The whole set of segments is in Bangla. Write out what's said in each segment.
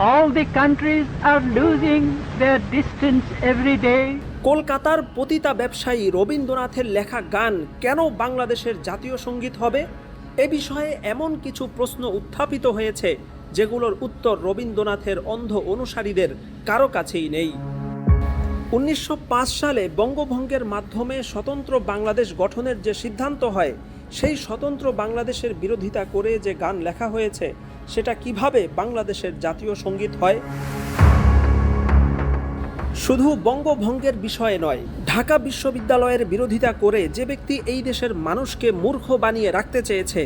All the countries are losing their distance every day. কলকাতার পতিতা ব্যবসায়ী রবীন্দ্রনাথের লেখা গান কেন বাংলাদেশের জাতীয় সংগীত হবে এ বিষয়ে এমন কিছু প্রশ্ন উত্থাপিত হয়েছে, যেগুলোর উত্তর রবীন্দ্রনাথের অন্ধ অনুসারীদের কারও কাছেই নেই উনিশশো পাঁচ সালে বঙ্গভঙ্গের মাধ্যমে স্বতন্ত্র বাংলাদেশ গঠনের যে সিদ্ধান্ত হয়, সেই স্বতন্ত্র বাংলাদেশের বিরোধিতা করে যে গান লেখা হয়েছে সেটা কীভাবে বাংলাদেশের জাতীয় সংগীত হয়? শুধু বঙ্গভঙ্গের বিষয়ে নয়, ঢাকা বিশ্ববিদ্যালয়ের বিরোধিতা করে যে ব্যক্তি এই দেশের মানুষকে মূর্খ বানিয়ে রাখতে চেয়েছে,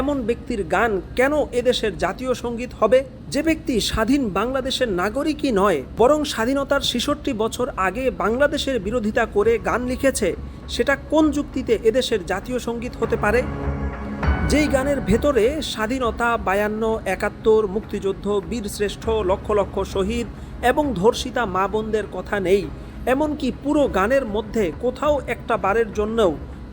এমন ব্যক্তির গান কেন এদেশের জাতীয় সংগীত হবে? যে ব্যক্তি স্বাধীন বাংলাদেশের নাগরিকই নয়, বরং স্বাধীনতার ছেষট্টি বছর আগে বাংলাদেশের বিরোধিতা করে গান লিখেছে, সেটা কোন যুক্তিতে এদেশের জাতীয় সংগীত হতে পারে? যেই গানের ভেতরে স্বাধীনতা, বায়ান্ন, একাত্তর, মুক্তিযুদ্ধ বীরশ্রেষ্ঠ লক্ষ লক্ষ শহীদ এবং ধর্ষিতা মা বোনদের কথা নেই, এমনকি পুরো গানের মধ্যে কোথাও একটা বারের জন্যও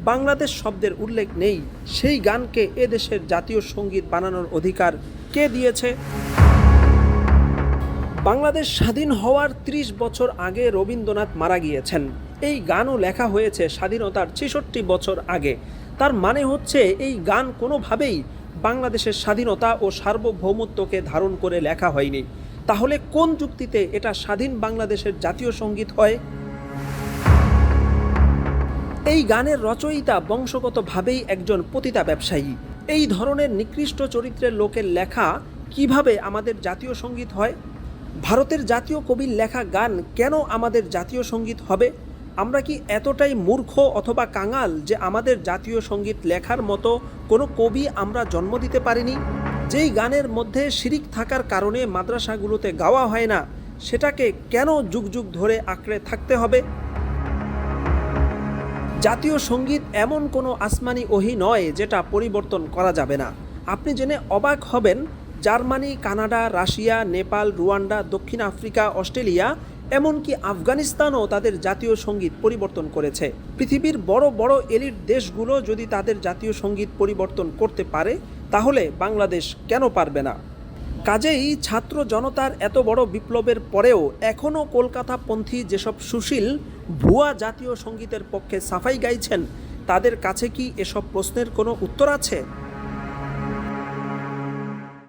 বাংলাদেশ শব্দের উল্লেখ নেই। সেই গানকে এদেশের জাতীয় সংগীত বানানোর অধিকার কে দিয়েছে? বাংলাদেশ স্বাধীন হওয়ার ৩০ বছর আগে রবীন্দ্রনাথ মারা গিয়েছেন। এই গানও লেখা হয়েছে স্বাধীনতার ছেষট্টি বছর আগে। তার মানে হচ্ছে এই গান কোনোভাবেই বাংলাদেশের স্বাধীনতা ও সার্বভৌমত্বকে ধারণ করে লেখা হয়নি। তাহলে কোন যুক্তিতে এটা স্বাধীন বাংলাদেশের জাতীয় সংগীত হয়? এই গানের রচয়িতা বংশগতভাবেই একজন পতিতা ব্যবসায়ী। এই ধরনের নিকৃষ্ট চরিত্রের লোকের লেখা কীভাবে আমাদের জাতীয় সংগীত হয়? ভারতের জাতীয় কবির লেখা গান কেন আমাদের জাতীয় সংগীত হবে? আমরা কি এতটাই মূর্খ অথবা কাঙাল যে আমাদের জাতীয় সংগীত লেখার মতো কোনো কবি আমরা জন্ম দিতে পারিনি? যেই গানের মধ্যে শিরিক থাকার কারণে মাদ্রাসাগুলোতে গাওয়া হয় না, সেটাকে কেন যুগ যুগ ধরে আঁকড়ে থাকতে হবে? জাতীয় সংগীত এমন কোনো আসমানি ওহি নয় যেটা পরিবর্তন করা যাবে না। আপনি জেনে অবাক হবেন, Germany, Canada, Russia, Nepal, Rwanda, দক্ষিণ আফ্রিকা, অস্ট্রেলিয়া এমনকি আফগানিস্তানও তাদের জাতীয় সংগীত পরিবর্তন করেছে। পৃথিবীর বড় বড় এলিট দেশগুলো যদি তাদের জাতীয় সংগীত পরিবর্তন করতে পারে, তাহলে বাংলাদেশ কেন পারবে না? কাজেই ছাত্র জনতার এত বড় বিপ্লবের পরেও এখনও কলকাতাপন্থী যেসব সুশীল ভুয়া জাতীয় সঙ্গীতের পক্ষে সাফাই গাইছেন, তাদের কাছে কি এসব প্রশ্নের কোনো উত্তর আছে?